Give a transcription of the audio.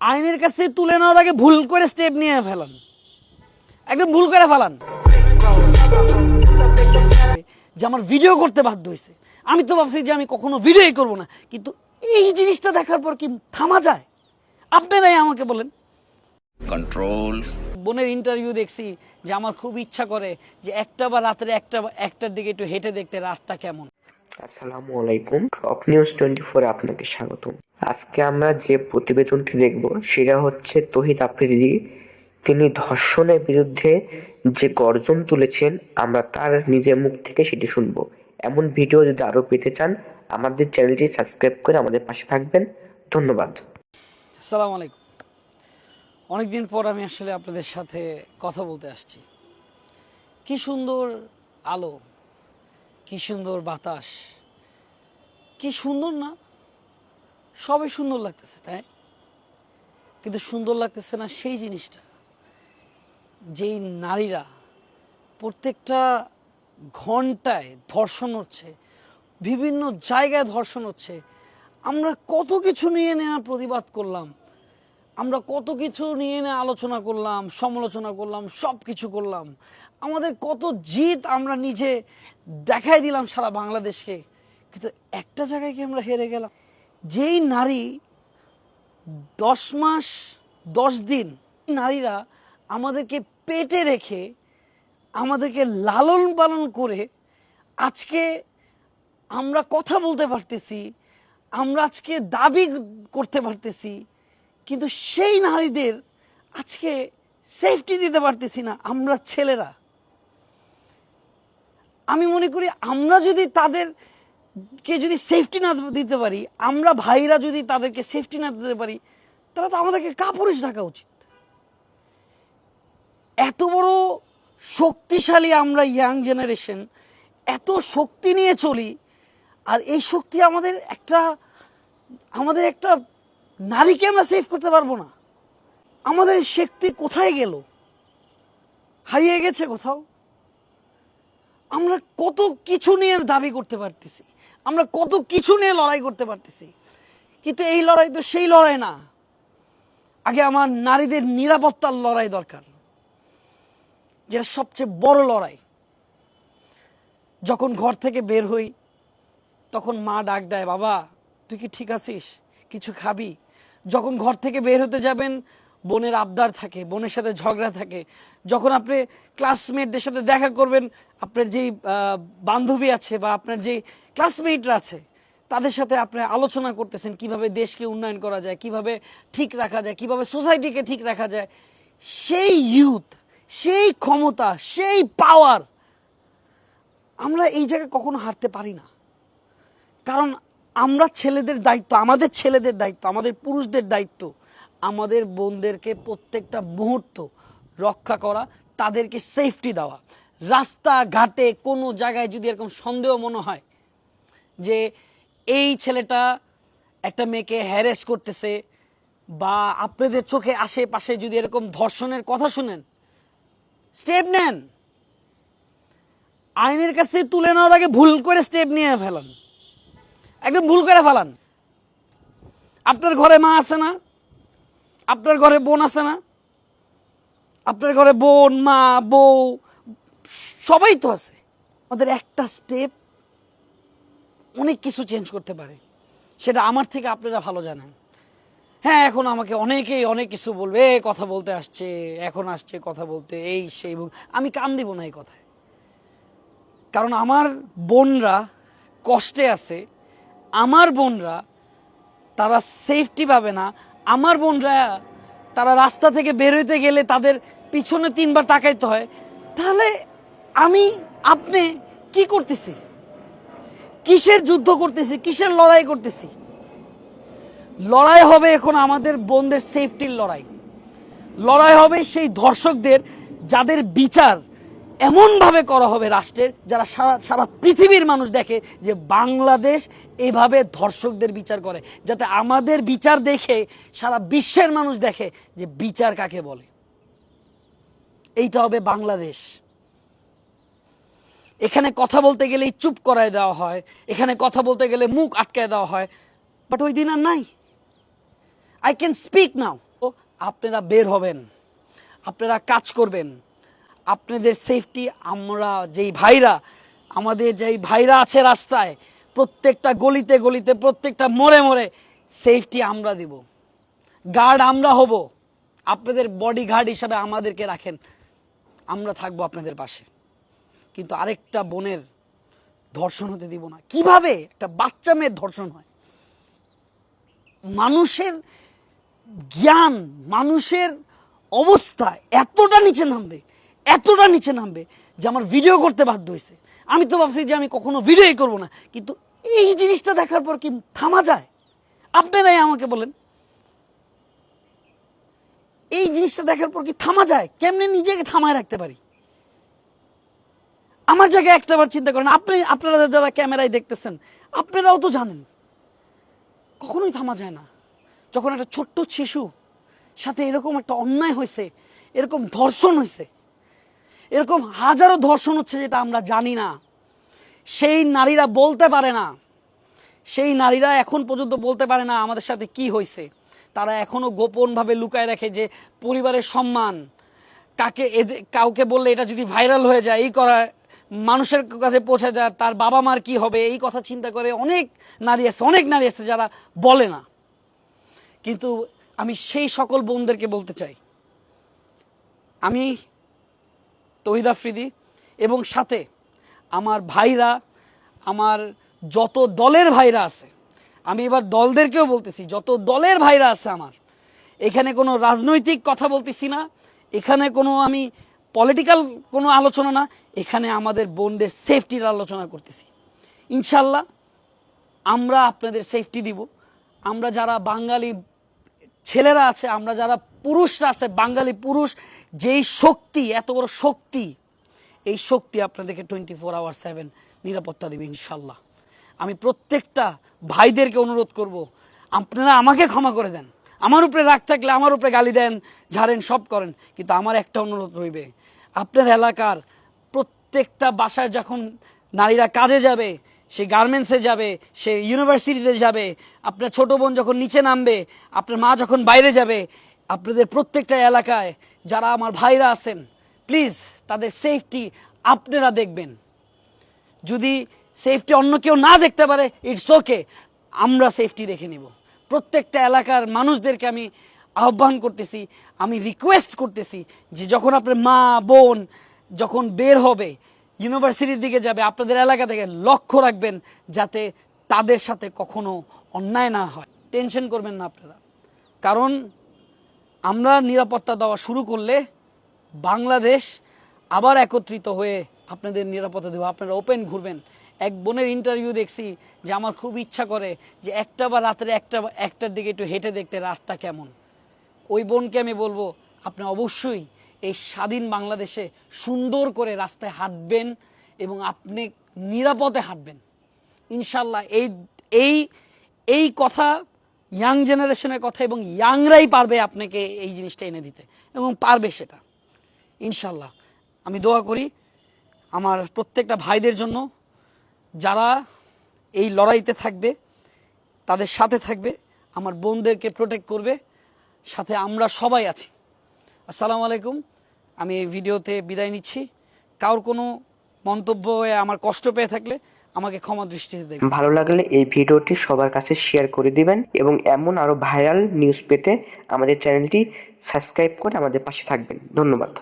আইনের কাছে তুলে নেওয়ার আগে ভুল করে স্টেপ নিয়ে ফেলান। একদম ভুল করে ফেলান। যে আমার ভিডিও করতে বাধ্য হয়েছে। আমি তো ভাবছি যে আমি কখনো ভিডিওই করব না। কিন্তু এই জিনিসটা দেখার পর কি থামা যায়? আপনারাই আমাকে বলেন। কন্ট্রোল বোনের ইন্টারভিউ দেখছি যে আমার খুব ইচ্ছা করে যে একটা বা রাত্রে একটা একটার দিকে একটু হেঁটে দেখতে রাতটা কেমন। আসসালামু আলাইকুম। টপ নিউজ টোয়েন্টি ফোরে আপনাকে স্বাগতম। আজকে আমরা যে প্রতিবেদনটি দেখব, সেটা হচ্ছে তহিদ আফ্রিদি। তিনি ধর্ষণের বিরুদ্ধে যে গর্জন তুলেছেন, আমরা তার নিজের মুখ থেকে সেটি শুনব। এমন ভিডিও যদি আরও পেতে চান, আমাদের চ্যানেলটি সাবস্ক্রাইব করে আমাদের পাশে থাকবেন। ধন্যবাদ। আসসালামু আলাইকুম। অনেকদিন পর আমি আসলে আপনাদের সাথে কথা বলতে আসছি। কি সুন্দর আলো, কি সুন্দর বাতাস কি সুন্দর না? সবই সুন্দর লাগতেছে, তাই? কিন্তু সুন্দর লাগতেছে না সেই জিনিসটা, যেই নারীরা প্রত্যেকটা ঘন্টায় ধর্ষণ হচ্ছে, বিভিন্ন জায়গায় ধর্ষণ হচ্ছে। আমরা কত কিছু নিয়ে নেওয়া প্রতিবাদ করলাম, আমরা কত কিছু নিয়ে নিয়ে আলোচনা করলাম, সমালোচনা করলাম সব কিছু করলাম। আমাদের কত জিত আমরা নিজে দেখাই দিলাম সারা বাংলাদেশকে। কিন্তু একটা জায়গায় কি আমরা হেরে গেলাম। যেই নারী দশ মাস, দশ দিন নারীরা আমাদেরকে পেটে রেখে, আমাদেরকে লালন পালন করে আজকে আমরা কথা বলতে পারতেছি, আমরা আজকে দাবি করতে পারতেছি, কিন্তু সেই নারীদের আজকে সেফটি দিতে পারতেছি না আমরা ছেলেরা। আমি মনে করি আমরা যদি তাদেরকে যদি সেফটি না দিতে পারি, আমরা ভাইরা যদি তাদেরকে সেফটি না দিতে পারি, তাহলে তো আমাদেরকে কাপুরুষ থাকা উচিত। এত বড় শক্তিশালী আমরা ইয়াং জেনারেশন এত শক্তি নিয়ে চলি, আর এই শক্তি আমাদের একটা আমাদের একটা নারীকে আমরা সেভ করতে পারব না। আমাদের শক্তি কোথায় গেল? হারিয়ে গেছে কোথাও? আমরা কত কিছু নিয়ে দাবি করতে পারতেছি। আমরা কত কিছু নিয়ে লড়াই করতে পারতেছি। কিন্তু এই লড়াই তো সেই লড়াই না। আগে আমার নারীদের নিরাপত্তার লড়াই দরকার। যেটা সবচেয়ে বড় লড়াই। যখন ঘর থেকে বের হই, তখন মা ডাক দেয়, বাবা, তুই কি ঠিক আছিস? কিছু খাবি? যখন ঘর থেকে বের হতে যাবেন বোনের আবদার থাকে, বোনের সাথে ঝগড়া থাকে। যখন আপনি ক্লাসমেটদের সাথে দেখা করবেন, আপনার যেই বান্ধবী আছে বা আপনার যেই ক্লাসমেটরা আছে, তাদের সাথে আপনি আলোচনা করতেছেন কীভাবে দেশকে উন্নয়ন করা যায়, কীভাবে ঠিক রাখা যায়, কীভাবে সোসাইটিকে ঠিক রাখা যায়, সেই ইউথ সেই ক্ষমতা, সেই পাওয়ার আমরা এই জায়গায় কখনো হারতে পারি না। কারণ আমরা ছেলেদের দায়িত্ব, আমাদের ছেলেদের দায়িত্ব, আমাদের পুরুষদের দায়িত্ব। আমাদের বোনদেরকে প্রত্যেকটা মুহূর্ত রক্ষা করা, তাদেরকে সেফটি দেওয়া। রাস্তা ঘাটে কোনো জায়গায় যদি এরকম সন্দেহ মনে হয় যে এই ছেলেটা একটা মেয়েকে হ্যারেস করতেছে বা আপনাদের চোখে আশেপাশে যদি এরকম ধর্ষণের কথা শুনেন স্টেপ নেন। আইনের কাছে তুলে নেওয়ার আগে ভুল করে স্টেপ নিয়ে ফেলান। একদম ভুল করে ফেলান। আপনার ঘরে মা আছে না? আপনার ঘরে বোন আছে না? আপনার ঘরে বোন, মা, বউ, সবাই তো আছে। আমাদের একটা স্টেপ অনেক কিছু চেঞ্জ করতে পারে। সেটা আমার থেকে আপনারা ভালো জানেন। হ্যাঁ এখন আমাকে অনেকেই অনেক কিছু বলবে কথা বলতে আসছে, এখন আসছে, কথা বলতে, এই, সেই আমি কান দিব না এই কথায়। কারণ আমার বোনরা কষ্টে আছে। আমার বোনরা তারা সেফটি পাবে না আমার বোনরা, তারা রাস্তা থেকে বের হইতে গেলে তাদের পিছনে তিনবার তাকাইতে হয়। তাহলে আমি, আপনি কি করতেছি? কিসের যুদ্ধ করতেছি? কিসের লড়াই করতেছি? লড়াই হবে এখন আমাদের বোনদের সেফটির লড়াই। লড়াই হবে সেই ধর্ষকদের যাদের বিচার এমনভাবে করা হবে রাষ্ট্রের যারা সারা সারা পৃথিবীর মানুষ দেখে যে বাংলাদেশ এভাবে ধর্ষকদের বিচার করে, যাতে আমাদের বিচার দেখে, সারা বিশ্বের মানুষ দেখে যে বিচার কাকে বলে। এইটা হবে বাংলাদেশ। এখানে কথা বলতে গেলেই চুপ করায় দেওয়া হয়, এখানে কথা বলতে গেলে মুখ আটকায় দেওয়া হয় বাট ওই দিন আর নাই। আই ক্যান স্পিক নাও আপনারা বের হবেন, আপনারা কাজ করবেন। আপনাদের সেফটি আমরা যেই ভাইরা, আমাদের যেই ভাইরা আছে রাস্তায়, প্রত্যেকটা গলিতে গলিতে, প্রত্যেকটা মোড়ে মোড়ে সেফটি আমরা দিব। গার্ড আমরা হব। আপনাদের বডি গার্ড হিসাবে আমাদেরকে রাখেন। আমরা থাকব আপনাদের পাশে। কিন্তু আরেকটা বোনের ধর্ষণ হতে দিব না। কীভাবে? একটা বাচ্চা মেয়ের ধর্ষণ হয়। মানুষের জ্ঞান, মানুষের অবস্থা এতটা নিচে নামবে এতটা নিচে নামবে যে আমার ভিডিও করতে বাধ্য হয়েছে। আমি তো ভাবছি যে আমি কখনো ভিডিওই করব না। কিন্তু এই জিনিসটা দেখার পর কি থামা যায়? আপনারাই আমাকে বলেন। এই জিনিসটা দেখার পর কি থামা যায়? কেমনে নিজেকে থামায় রাখতে পারি? আমার জায়গায় একটাবার চিন্তা করেন। আপনি, আপনারা যারা ক্যামেরায় দেখতেছেন, আপনারাও তো জানেন। কখনোই থামা যায় না। যখন একটা ছোট্ট শিশু, সাথে এরকম একটা অন্যায় হয়েছে, এরকম ধর্ষণ হয়েছে এরকম হাজারো ধর্ষণ হচ্ছে যেটা আমরা জানি না। সেই নারীরা বলতে পারে না। সেই নারীরা এখন পর্যন্ত বলতে পারে না আমাদের সাথে কি হয়েছে। তারা এখনও গোপনভাবে লুকায় রাখে যে পরিবারের সম্মান। কাকে এদের কাউকে বললে এটা যদি ভাইরাল হয়ে যায়, এই করা, মানুষের কাছে পৌঁছে যায়, তার বাবা মার কি হবে, এই কথা চিন্তা করে অনেক নারী আছে, অনেক নারী আছে যারা বলে না। কিন্তু আমি সেই সকল বোনদেরকে বলতে চাই। আমি তহিদ আফ্রিদি এবং সাথে আমার ভাইরা, আমার যত দলের ভাইরা আছে, আমি এবার দলদেরকেও বলতেছি, যত দলের ভাইরা আছে আমার, এখানে কোনো রাজনৈতিক কথা বলতেছি না, এখানে কোনো আমি পলিটিক্যাল কোনো আলোচনা না, এখানে আমাদের বোনদের সেফটির আলোচনা করতেছি। ইনশাল্লাহ আমরা আপনাদের সেফটি দিব। আমরা যারা বাঙালি ছেলেরা আছে, আমরা যারা পুরুষরা আছে, বাঙালি পুরুষ যেই শক্তি, এত বড় শক্তি, এই শক্তি আপনাদেরকে টোয়েন্টি ফোর আওয়ার সেভেন নিরাপত্তা দেবে ইনশাল্লাহ। আমি প্রত্যেকটা ভাইদেরকে অনুরোধ করব, আপনারা আমাকে ক্ষমা করে দেন। আমার উপরে রাগ থাকলে আমার উপরে গালি দেন, ঝাড়েন, সব করেন, কিন্তু আমার একটা অনুরোধ রইবে, আপনার এলাকার প্রত্যেকটা বাসায় যখন নারীরা কাজে যাবে, সে গার্মেন্টসে যাবে, সে ইউনিভার্সিটিতে যাবে, আপনার ছোট বোন যখন নিচে নামবে, আপনার মা যখন বাইরে যাবে আপনাদের প্রত্যেকটা এলাকায় যারা আমার ভাইরা আছেন প্লিজ তাদের সেফটি আপনারা দেখবেন। যদি সেফটি অন্য কেউ না দেখতে পারে ইটস ওকে আমরা সেফটি দেখে নিব। প্রত্যেকটা এলাকার মানুষদেরকে আমি আহ্বান করতেছি, আমি রিকোয়েস্ট করতেছি যে যখন আপনার মা, বোন যখন বের হবে ইউনিভার্সিটির দিকে যাবে, আপনাদের এলাকা থেকে লক্ষ্য রাখবেন যাতে তাদের সাথে কখনো অন্যায় না হয়। টেনশন করবেন না আপনারা। কারণ আমরা নিরাপত্তা দেওয়া শুরু করলে বাংলাদেশ আবার একত্রিত হয়ে আপনাদের নিরাপত্তা দেবো। আপনারা ওপেন ঘুরবেন। এক বোনের ইন্টারভিউ দেখছি যে আমার খুব ইচ্ছা করে যে একটা বা রাতের একটা একটার দিকে একটু হেঁটে দেখতে রাতটা কেমন। ওই বোনকে আমি বলব, আপনি অবশ্যই এই স্বাধীন বাংলাদেশে সুন্দর করে রাস্তায় হাঁটবেন এবং আপনি নিরাপদে হাঁটবেন। ইনশাল্লাহ এই এই এই কথা ইয়াং জেনারেশনের কথা এবং ইয়াংরাই পারবে আপনাকে এই জিনিসটা এনে দিতে এবং পারবে সেটা। ইনশাল্লাহ আমি দোয়া করি আমার প্রত্যেকটা ভাইদের জন্য যারা এই লড়াইতে থাকবে, তাদের সাথে থাকবে, আমার বোনদেরকে প্রোটেক্ট করবে, সাথে আমরা সবাই আছি। আসসালামু আলাইকুম। আমি এই ভিডিওতে বিদায় নিচ্ছি। কারোর কোনো মন্তব্য আমার কষ্ট পেয়ে থাকলে আমাকে ক্ষমা দৃষ্টিতে দেখবেন। ভালো লাগলে এই ভিডিওটি সবার কাছে শেয়ার করে দিবেন এবং এমন আরও ভাইরাল নিউজ পেতে আমাদের চ্যানেলটি সাবস্ক্রাইব করে আমাদের পাশে থাকবেন। ধন্যবাদ।